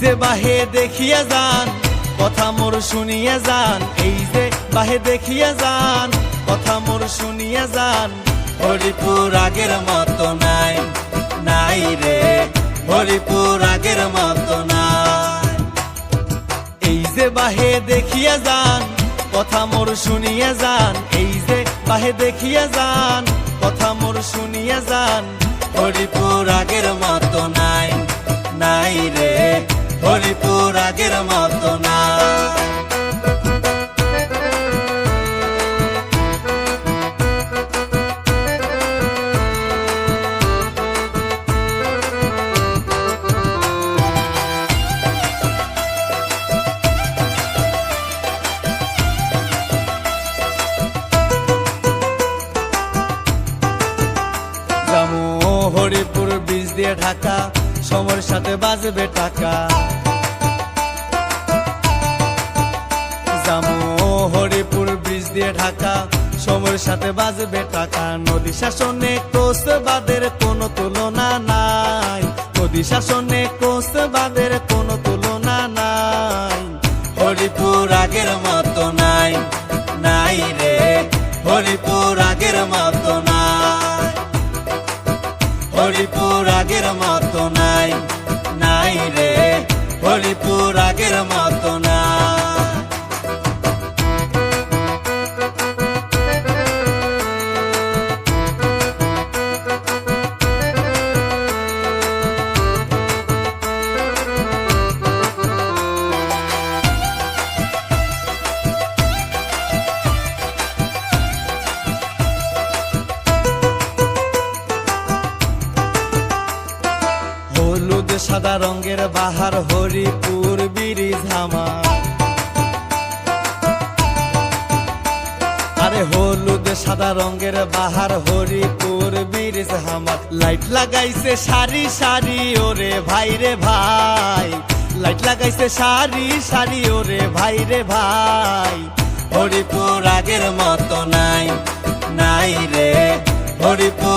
যে বাহে দেখিয়া যান, কথা মোর শুনিয়া যান। এই যে বাহে দেখিয়া যান, কথা মোর শুনিয়া যান। হরিপুর আগের মতো নাই নাই রে। হরিপুর আগের মতো নাই। এই যে বাহে দেখিয়া যান, কথা মোর শুনিয়া যান। এই যে বাহে দেখিয়া যান, কথা মোর শুনিয়া যান। হরিপুর আগের মতো নাই হরিপুর বীজ দিয়ে ঢাকা, সময়ের সাথে বাজবে টাকা। জামু হরিপুর ব্রিজ দিয়ে ঢাকা, সময়ের সাথে বাজবে টাকা। নদী শাসনে কোসবাদের কোনো তুলনা নাই। নদী শাসনে কোসবাদের কোনো তুলনা নাই। হরিপুর আগের হরিপুর আগের মতো নাই নাই রে। হরিপুর আগের মতো হলুদ সাদা রঙের বাহার হরিপুর বিরিজ হামা। আরে হলুদ সাদা রঙের বাহার হরিপুর বিরিজ হামার লাইট লাগাইছে সারি সারি, ওরে ভাই রে ভাই। লাইট লাগাইছে সারি সারি, ওরে ভাই রে ভাই। হরিপুর আগের মতো নাই নাই রে। হরিপুর